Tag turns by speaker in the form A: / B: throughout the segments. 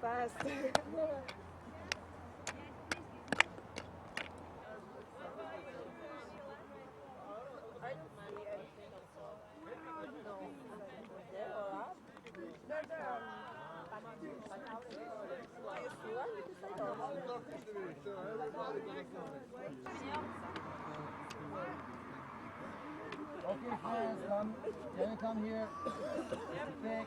A: fast.
B: Okay, friends, come. Can you come here? Take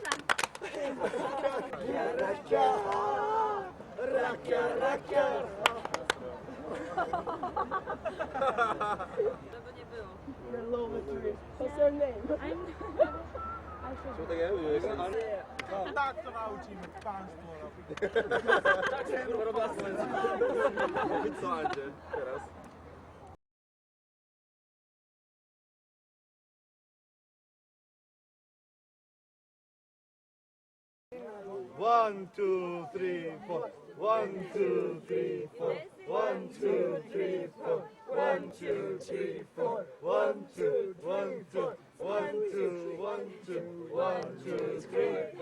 C: Żeby nie było. You're.
A: What's her name?
C: Tak?
D: Tak to
C: Tak One, two, three, four. One, two, three, four. One, two, three, four. One, two, three, four. One, two, one, two, one, two, one, two, one, two, three.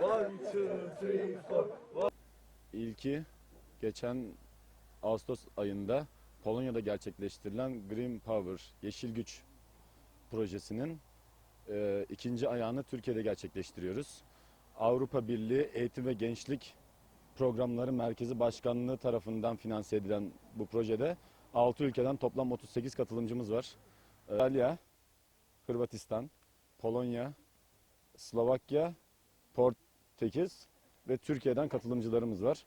C: One, two, three, four.
E: İlki geçen Ağustos ayında Polonya'da gerçekleştirilen Green Power, Yeşil Güç projesinin e, ikinci ayağını Türkiye'de gerçekleştiriyoruz. Avrupa Birliği Eğitim ve Gençlik Programları Merkezi Başkanlığı tarafından finanse edilen bu projede 6 ülkeden toplam 38 katılımcımız var. E, İtalya, Hırvatistan, Polonya, Slovakya, Portekiz ve Türkiye'den katılımcılarımız var.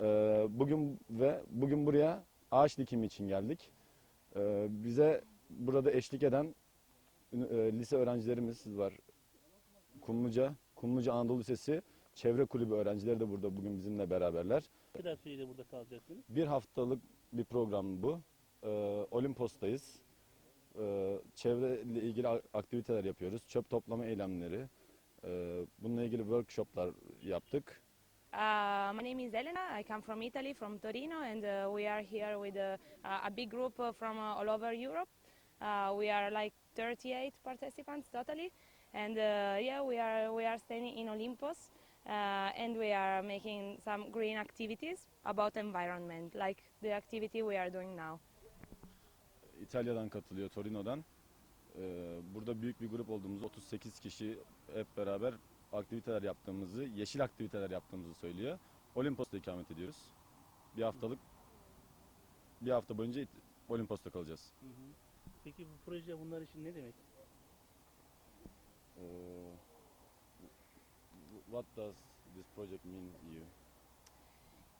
E: Ee, Bugün ve bugün buraya ağaç dikimi için geldik. Ee, Bize burada eşlik eden e, lise öğrencilerimiz var. Kumluca, Kumluca Anadolu Lisesi Çevre Kulübü öğrencileri de burada bugün bizimle beraberler.
F: Ne kadar sürede burada kalacaksınız?
E: Bir haftalık bir program bu. Ee, Olimpos'tayız. Ee, çevreyle ilgili aktiviteler yapıyoruz. Çöp toplama eylemleri. Ee, bununla ilgili workshoplar yaptık.
G: Uh, my name is Elena. I come from Italy, from Torino, and uh, we are here with uh, a big group uh, from uh, all over Europe. Uh, we are like 38 participants totally, and uh, yeah, we are we are staying in Olympus, uh, and we are making some green activities about environment, like the activity we are doing now.
E: İtalya'dan katılıyor, Torino'dan. Ee, burada büyük bir grup olduğumuz 38 kişi hep beraber aktiviteler yaptığımızı, yeşil aktiviteler yaptığımızı söylüyor. Olimpos'ta ikamet ediyoruz. Bir haftalık, bir hafta boyunca Olimpos'ta kalacağız.
F: Peki bu proje bunlar için ne demek?
E: Ee, what does this project mean to you?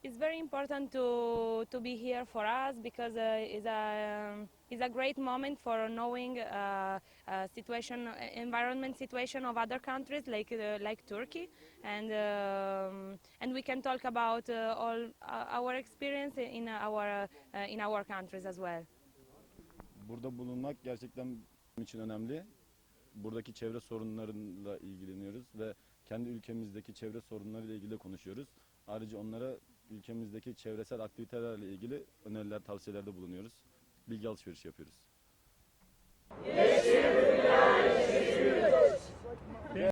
G: It's very important to to be here for us because uh, it's a um, it's a great moment for knowing uh, uh, situation environment situation of other countries like uh, like Turkey and um, and we can talk about uh, all uh, our experience in our uh, in our countries as well.
E: Burada bulunmak gerçekten bizim için önemli. Buradaki çevre sorunlarıyla ilgileniyoruz ve kendi ülkemizdeki çevre sorunlarıyla ilgili konuşuyoruz. Ayrıca onlara ülkemizdeki çevresel aktivitelerle ilgili öneriler, tavsiyelerde bulunuyoruz. Bilgi alışverişi yapıyoruz.